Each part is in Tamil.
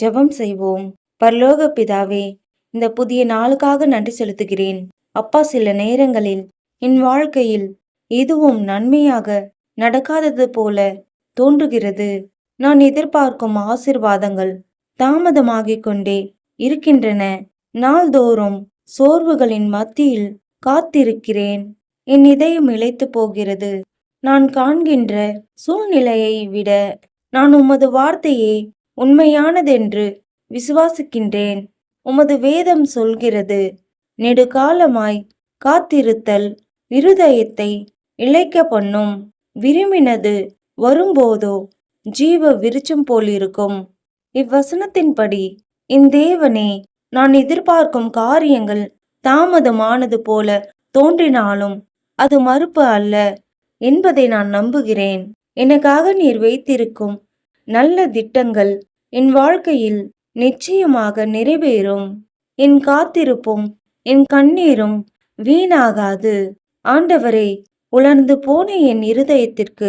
ஜெபம் செய்வோம். பரலோக பிதாவே இந்த புதிய நாளுக்காக நன்றி செலுத்துகிறேன். அப்பா சில நேரங்களில் என் வாழ்க்கையில் எதுவும் நன்மையாக நடக்காதது போல தோன்றுகிறது. நான் எதிர்பார்க்கும் ஆசிர்வாதங்கள் தாமதமாகிக் கொண்டே இருக்கின்றன. நாள்தோறும் சோர்வுகளின் மத்தியில் காத்திருக்கிறேன். என் இதயம் இழைத்து போகிறது. நான் காண்கின்ற சூழ்நிலையை விட நான் உமது வார்த்தையை உண்மையானதென்று விசுவாசிக்கின்றேன். உமது வேதம் சொல்கிறது நெடுகாலமாய் காத்திருத்தல் இருதயத்தை இழைக்க பண்ணும் விரும்பினது வரும்போதோ ஜீவ விருச்சம் போலிருக்கும். இவ்வசனத்தின்படி இந்தேவனே நான் எதிர்பார்க்கும் காரியங்கள் தாமதமானது போல தோன்றினாலும் அது மறுப்பு அல்ல என்பதை நான் நம்புகிறேன். எனக்காக நீர் வைத்திருக்கும் நல்ல திட்டங்கள் என் வாழ்க்கையில் நிச்சயமாக நிறைவேறும். என் காத்திருப்பும் என் கண்ணீரும் வீணாகாது. ஆண்டவரே உலர்ந்து போன என் இருதயத்திற்கு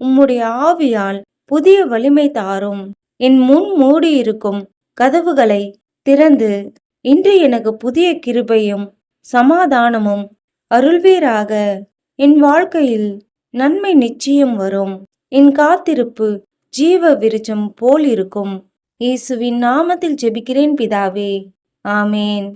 உம்முடைய ஆவியால் புதிய வலிமை தாரும். என் முன் மூடியிருக்கும் கதவுகளை திறந்து இன்று எனக்கு புதிய கிருபையும் சமாதானமும் அருள்வீராக. என் வாழ்க்கையில் நன்மை நிச்சயம் வரும். என் காத்திருப்பு ஜீவ விருச்சம் போல் இருக்கும். இயேசுவின் நாமத்தில் ஜெபிக்கிறேன் பிதாவே. ஆமேன்.